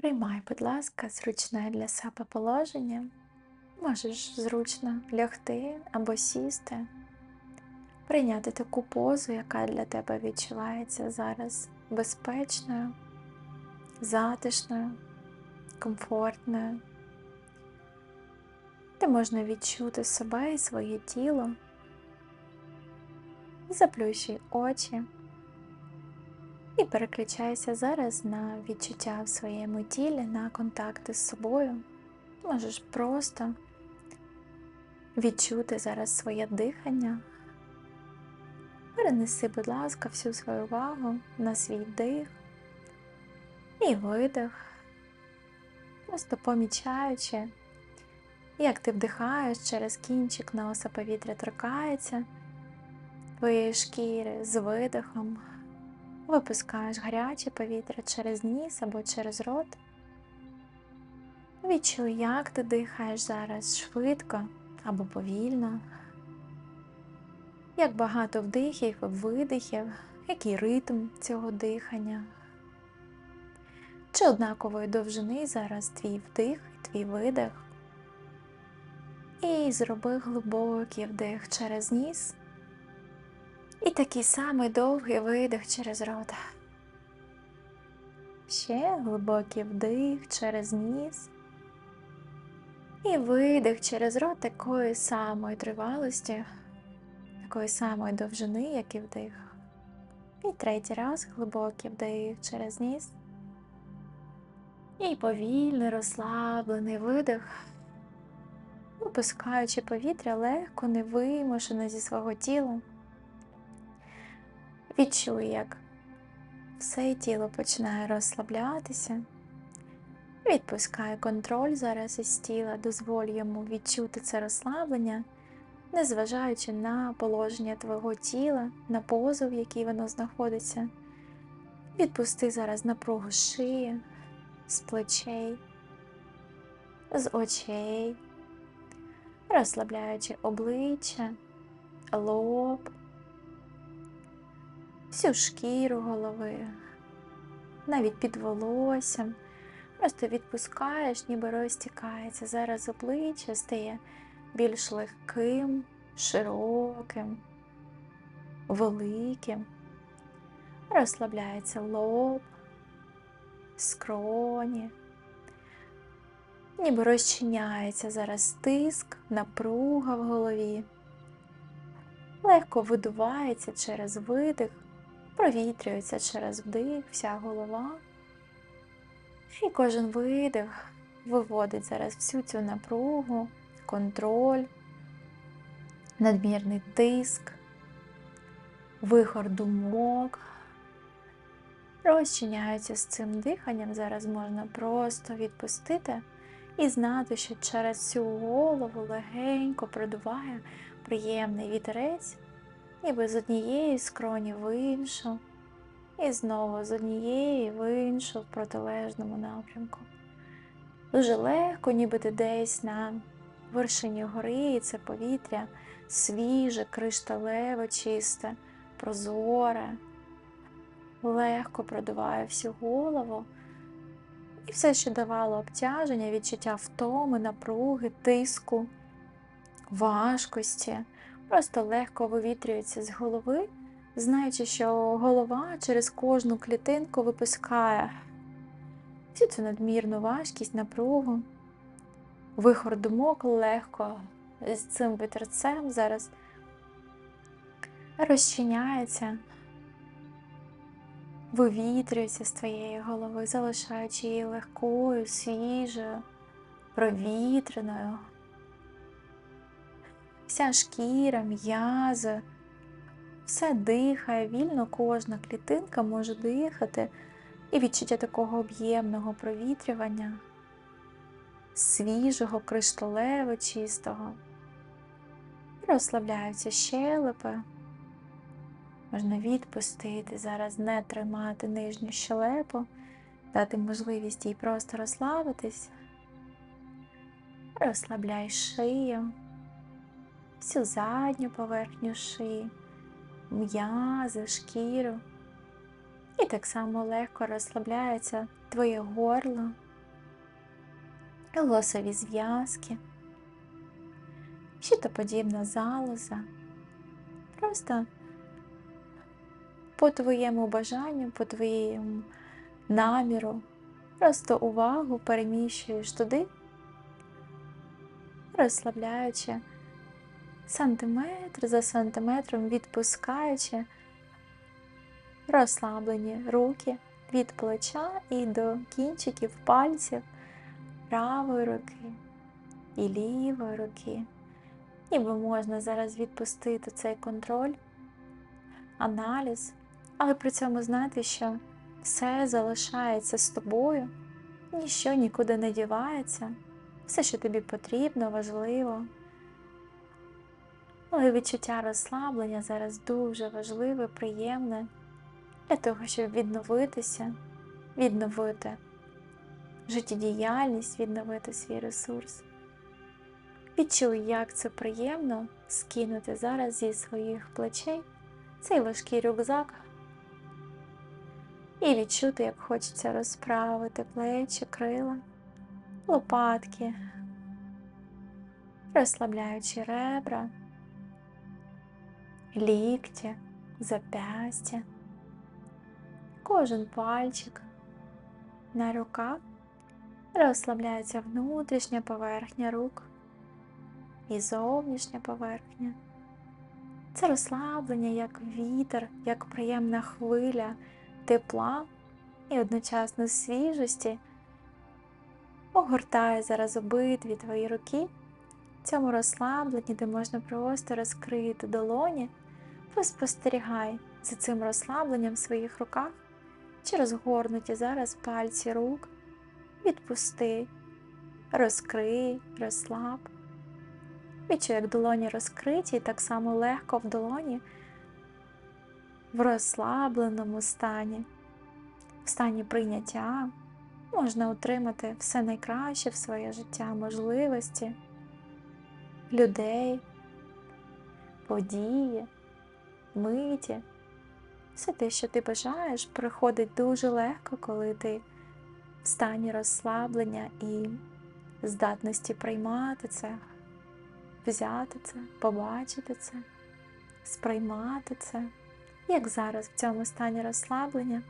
Приймай, будь ласка, зручне для себе положення. Можеш зручно лягти або сісти, прийняти таку позу, яка для тебе відчувається зараз безпечною, затишною, комфортною, де можна відчути себе і своє тіло. Заплющуй очі. І переключайся зараз на відчуття в своєму тілі, на контакти з собою. Можеш просто відчути зараз своє дихання. Перенеси, будь ласка, всю свою увагу на свій дих і видих, просто помічаючи, як ти вдихаєш через кінчик носа повітря торкається твоєї шкіри з видихом. Випускаєш гаряче повітря через ніс або через рот. Відчуй, як ти дихаєш зараз швидко або повільно, як багато вдихів і видихів, який ритм цього дихання. Чи однакової довжини зараз твій вдих і твій видих. І зроби глибокий вдих через ніс. І такий самий довгий видих через рот. Ще глибокий вдих через ніс. І видих через рот такої самої тривалості, такої самої довжини, як і вдих. І третій раз глибокий вдих через ніс. І повільний розслаблений видих, випускаючи повітря легко, невимушено зі свого тіла. Відчуй, як все тіло починає розслаблятися. Відпускай контроль зараз із тіла, дозволь йому відчути це розслаблення, незважаючи на положення твого тіла, на позу, в якій воно знаходиться. Відпусти зараз напругу шиї, з плечей, з очей, розслабляючи обличчя, лоб всю шкіру голови, навіть під волоссям. Просто відпускаєш, ніби розтікається. Зараз обличчя стає більш легким, широким, великим. Розслабляється лоб, скроні. Ніби розчиняється зараз тиск, напруга в голові. Легко видувається через видих провітрюється через вдих, вся голова. І кожен видих виводить зараз всю цю напругу, контроль, надмірний тиск, вихор думок. Розчиняються з цим диханням. Зараз можна просто відпустити і знати, що через цю голову легенько продуває приємний вітерець ніби з однієї скроні в іншу, і знову з однієї в іншу в протилежному напрямку. Дуже легко, ніби ти десь на вершині гори, і це повітря свіже, кришталеве, чисте, прозоре, легко продуває всю голову. І все, що давало обтяження, відчуття втоми, напруги, тиску, важкості, просто легко вивітрюється з голови, знаючи, що голова через кожну клітинку випускає всю цю надмірну важкість, напругу, вихор думок легко з цим вітерцем зараз розчиняється, вивітрюється з твоєї голови, залишаючи її легкою, свіжою, провітреною вся шкіра, м'язи, все дихає, вільно кожна клітинка може дихати і відчуття такого об'ємного провітрювання, свіжого, кришталево чистого. Розслабляються щелепи. Можна відпустити, зараз не тримати нижню щелепу, дати можливість їй просто розслабитись. Розслабляй шию всю задню поверхню шиї, м'язи, шкіру. І так само легко розслабляється твоє горло, голосові зв'язки, щитоподібна залоза. Просто по твоєму бажанню, по твоєму наміру, просто увагу переміщуєш туди, розслабляючи сантиметр за сантиметром, відпускаючи розслаблені руки від плеча і до кінчиків пальців правої руки і лівої руки. Ніби можна зараз відпустити цей контроль, аналіз, але при цьому знати, що все залишається з тобою, ніщо нікуди не дівається, все, що тобі потрібно, важливо. Але відчуття розслаблення зараз дуже важливе, приємне для того, щоб відновитися, відновити життєдіяльність, відновити свій ресурс. Відчуй, як це приємно скинути зараз зі своїх плечей цей важкий рюкзак і відчути, як хочеться розправити плечі, крила, лопатки, розслабляючи ребра, лікті, запястя, кожен пальчик на руках розслабляється внутрішня поверхня рук і зовнішня поверхня. Це розслаблення як вітер, як приємна хвиля тепла і одночасно свіжості огортає зараз обидві твої руки в цьому розслабленні, де можна просто розкрити долоні, поспостерігай за цим розслабленням в своїх руках чи розгорнуті зараз пальці рук, відпусти, розкрий, розслаб. Відчуй, як долоні розкриті, і так само легко в долоні, в розслабленому стані, в стані прийняття. Можна отримати все найкраще в своє життя, можливості, людей, події, миті. Все те, що ти бажаєш, приходить дуже легко, коли ти в стані розслаблення і здатності приймати це взяти це, побачити це, сприймати це, як зараз в цьому стані розслаблення.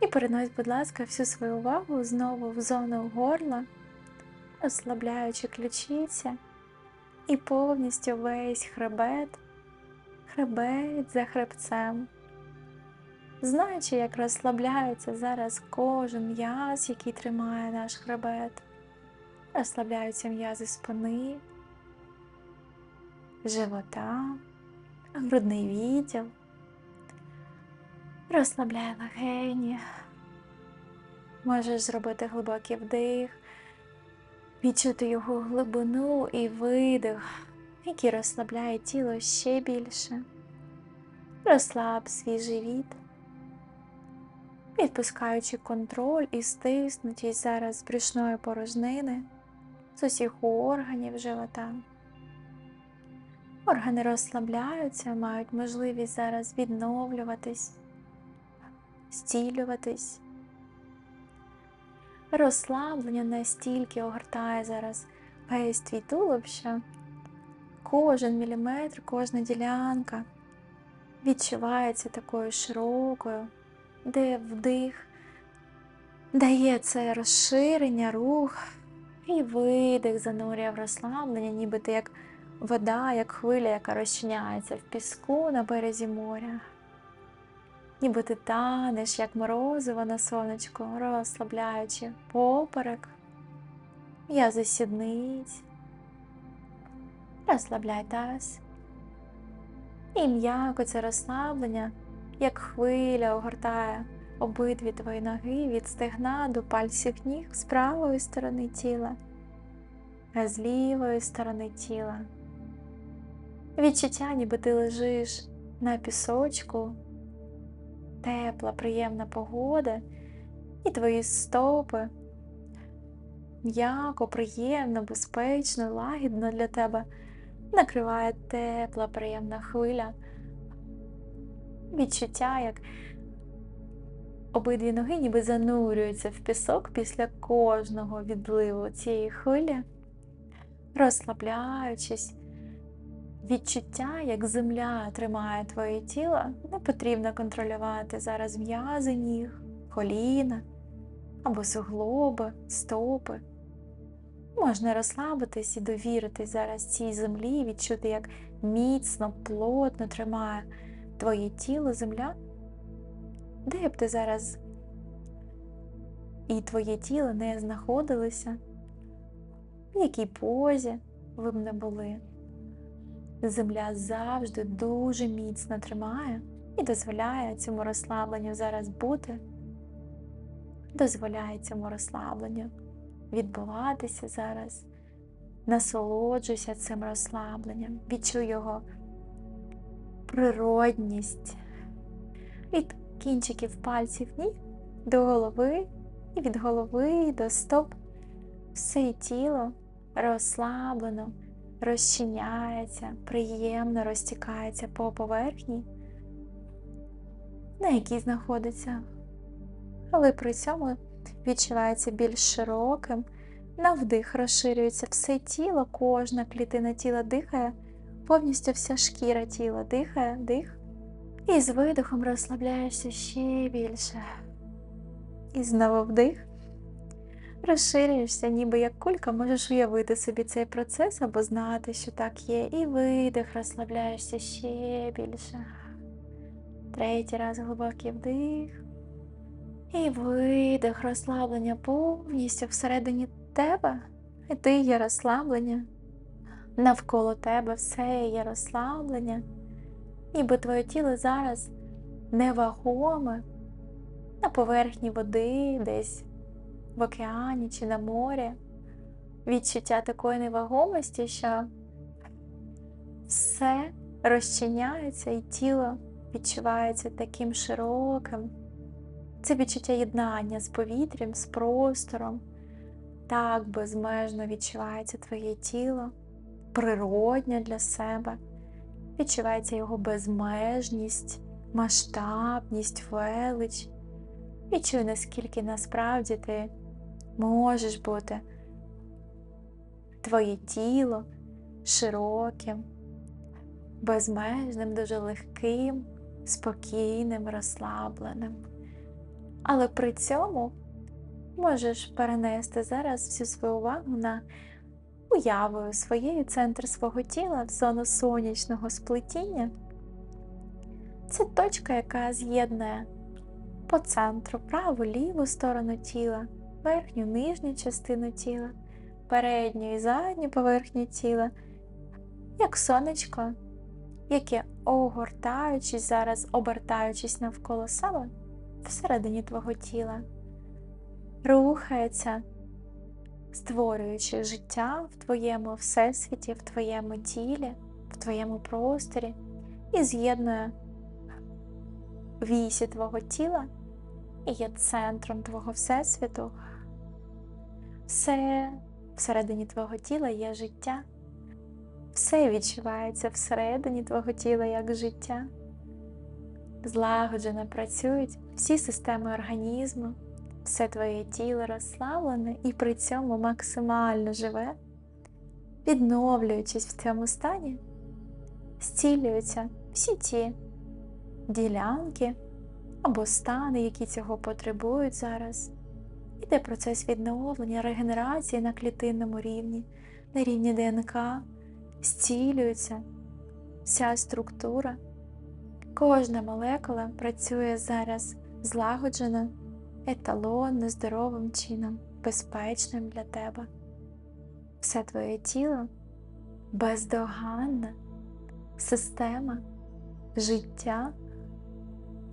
І перенось, будь ласка, всю свою увагу знову в зону горла, розслабляючи ключиця і повністю весь хребет, хребет за хребцем. Знаючи, як розслабляється зараз кожен м'яз, який тримає наш хребет, розслабляються м'язи спини, живота, грудний відділ, розслабляй легені, можеш зробити глибокий вдих, відчути його глибину і видих, який розслабляє тіло ще більше. Розслаб свій живіт, відпускаючи контроль і стиснутість зараз брюшної порожнини з усіх органів живота. Органи розслабляються, мають можливість зараз відновлюватись, зцілюватись. Розслаблення настільки огортає зараз весь твій тулуб, що кожен міліметр, кожна ділянка відчувається такою широкою, де вдих дає це розширення, рух і видих занурює в розслаблення, ніби ти як вода, як хвиля, яка розчиняється в піску на березі моря. Ніби ти танеш, як морозиво на сонечку, розслабляючи поперек, м'язи сідниць, розслабляй таз. І м'яко це розслаблення, як хвиля огортає обидві твої ноги від стегна до пальців ніг з правої сторони тіла, а з лівої сторони тіла. Відчуття, ніби ти лежиш на пісочку, тепла, приємна погода, і твої стопи м'яко, приємно, безпечно, лагідно для тебе накриває тепла, приємна хвиля. Відчуття, як обидві ноги ніби занурюються в пісок після кожного відливу цієї хвилі, розслабляючись, відчуття, як земля тримає твоє тіло, не потрібно контролювати зараз м'язи ніг, коліна або суглоби, стопи. Можна розслабитись і довіритись зараз цій землі, відчути, як міцно, плотно тримає твоє тіло земля, де б ти зараз і твоє тіло не знаходилися, в якій позі ви б не були. Земля завжди дуже міцно тримає і дозволяє цьому розслабленню зараз бути, дозволяє цьому розслабленню відбуватися зараз. Насолоджуйся цим розслабленням, відчуй його природність від кінчиків пальців ніг до голови і від голови до стоп. Все тіло розслаблено, розчиняється, приємно розтікається по поверхні, на якій знаходиться, але при цьому відчувається більш широким. На вдих розширюється все тіло, кожна клітина тіла дихає, повністю вся шкіра тіла дихає, дих. І з видихом розслабляєшся ще більше. І знову вдих. Розширюєшся, ніби як кулька, можеш уявити собі цей процес або знати, що так є. І видих, розслабляєшся ще більше. Третій раз глибокий вдих. І видих, розслаблення повністю всередині тебе, і ти є розслаблення. Навколо тебе все є розслаблення, ніби твоє тіло зараз невагоме на поверхні води, десь в океані чи на морі. Відчуття такої невагомості, що все розчиняється і тіло відчувається таким широким. Це відчуття єднання з повітрям, з простором. Так безмежно відчувається твоє тіло, природнє для себе, відчувається його безмежність, масштабність, велич. Відчуй, наскільки насправді ти можеш бути твоє тіло широким, безмежним, дуже легким, спокійним, розслабленим. Але при цьому можеш перенести зараз всю свою увагу на уявою своєю центр свого тіла в зону сонячного сплетіння. Це точка, яка з'єднує по центру праву ліву сторону тіла, верхню нижню частину тіла, передню і задню поверхню тіла, як сонечко, яке огортаючись зараз, обертаючись навколо себе всередині твого тіла, рухається, створюючи життя в твоєму всесвіті, в твоєму тілі, в твоєму просторі і з'єднує вісі твого тіла і є центром твого всесвіту. Все всередині твого тіла є життя. Все відчувається всередині твого тіла як життя. Злагоджено працюють всі системи організму, все твоє тіло розслаблене і при цьому максимально живе, відновлюючись в цьому стані, зцілюються всі ті ділянки або стани, які цього потребують зараз. Іде процес відновлення, регенерації на клітинному рівні, на рівні ДНК, зцілюється вся структура. Кожна молекула працює зараз злагоджено, еталонно, здоровим чином, безпечним для тебе. Все твоє тіло бездоганна система життя,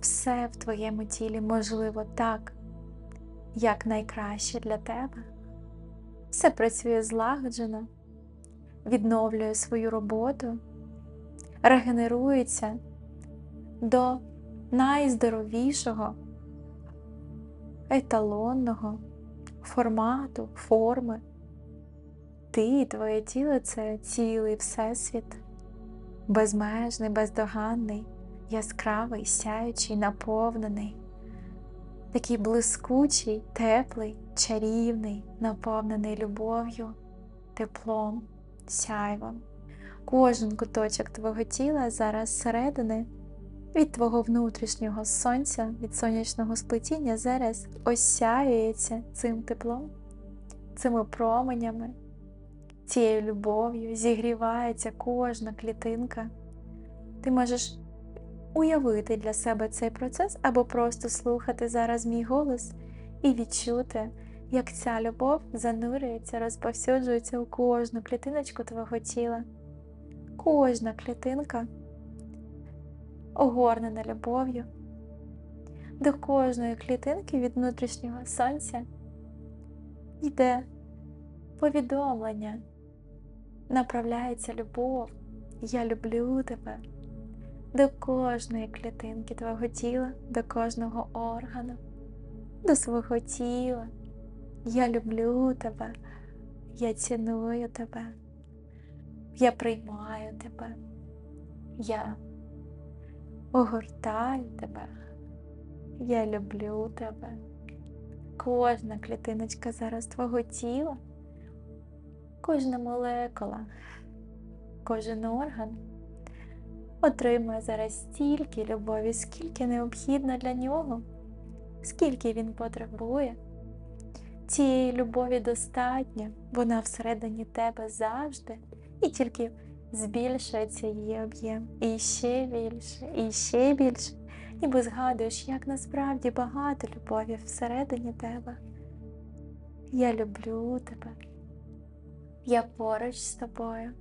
все в твоєму тілі можливо так, як найкраще для тебе. Все працює злагоджено, відновлює свою роботу, регенерується до найздоровішого, еталонного формату, форми. Ти і твоє тіло це цілий всесвіт, безмежний, бездоганний, яскравий, сяючий, наповнений. Такий блискучий, теплий, чарівний, наповнений любов'ю, теплом, сяйвом. Кожен куточок твого тіла зараз зсередини від твого внутрішнього сонця, від сонячного сплетіння зараз осяюється цим теплом, цими променями, цією любов'ю, зігрівається кожна клітинка. Ти можеш уявити для себе цей процес або просто слухати зараз мій голос і відчути, як ця любов занурюється, розповсюджується у кожну клітиночку твого тіла. Кожна клітинка огорнена любов'ю. До кожної клітинки від внутрішнього сонця йде повідомлення, направляється любов. Я люблю тебе до кожної клітинки твого тіла, до кожного органу, до свого тіла. Я люблю тебе, я ціную тебе, я приймаю тебе, я огортаю тебе, я люблю тебе. Кожна клітиночка зараз твого тіла, кожна молекула, кожен орган отримує зараз стільки любові, скільки необхідно для нього, скільки він потребує. Цієї любові достатньо, вона всередині тебе завжди, і тільки збільшується її об'єм. І ще більше, і ще більше. Ніби згадуєш, як насправді багато любові всередині тебе. Я люблю тебе. Я поруч з тобою.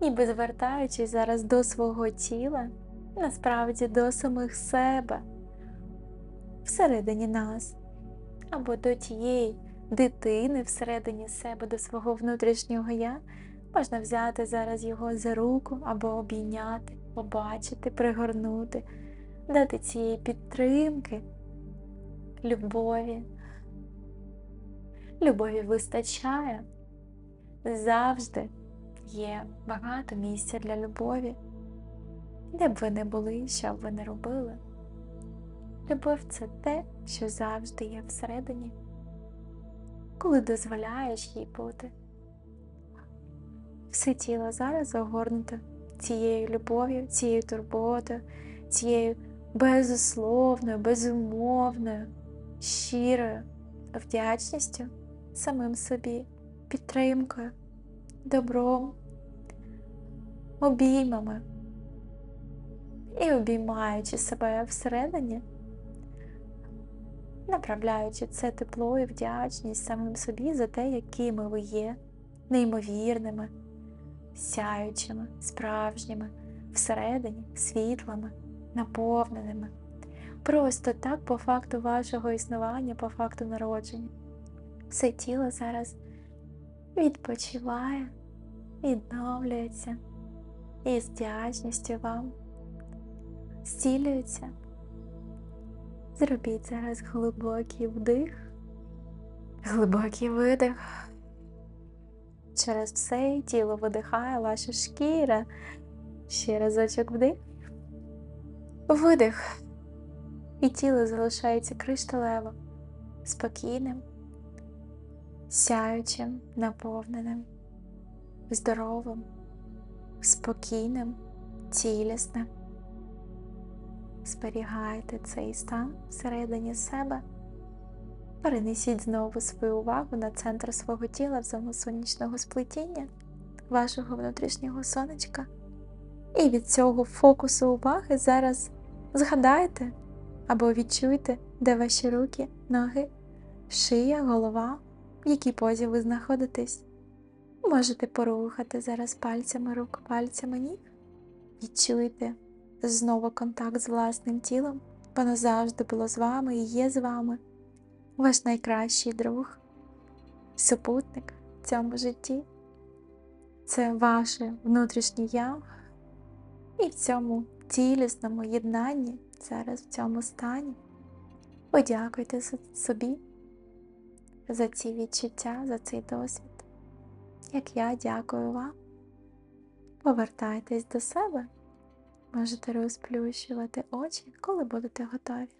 Ніби звертаючись зараз до свого тіла, насправді до самих себе, всередині нас, або до тієї дитини всередині себе, до свого внутрішнього я, можна взяти зараз його за руку або обійняти, побачити, пригорнути, дати цієї підтримки, любові. Любові вистачає завжди є багато місця для любові, де б ви не були, що б ви не робили. Любов це те, що завжди є всередині, коли дозволяєш їй бути. Все тіло зараз загорнуте цією любов'ю, цією турботою, цією безусловною, безумовною, щирою вдячністю самим собі, підтримкою, добром, обіймами і обіймаючи себе всередині, направляючи це тепло і вдячність самим собі за те, якими ви є, неймовірними, сяючими, справжніми, всередині, світлими, наповненими. Просто так по факту вашого існування, по факту народження. Все тіло зараз відпочиває, відновлюється і з вдячністю вам зцілюється. Зробіть зараз глибокий вдих, глибокий видих. Через все тіло видихає ваша шкіра. Ще разочок вдих, видих. І тіло залишається кришталевим, спокійним, сяючим, наповненим, здоровим, спокійним, цілісним. Зберігайте цей стан всередині себе. Перенесіть знову свою увагу на центр свого тіла в зону сонячного сплетіння, вашого внутрішнього сонечка. І від цього фокусу уваги зараз згадайте або відчуйте, де ваші руки, ноги, шия, голова, в якій позі ви знаходитесь. Можете порухати зараз пальцями рук, пальцями ніг. Відчуйте знову контакт з власним тілом. Воно завжди було з вами і є з вами. Ваш найкращий друг, супутник в цьому житті. Це ваше внутрішнє я. І в цьому цілісному єднанні, зараз в цьому стані, подякуйте собі за ці відчуття, за цей досвід. Як я дякую вам. Повертайтесь до себе, можете розплющувати очі, коли будете готові.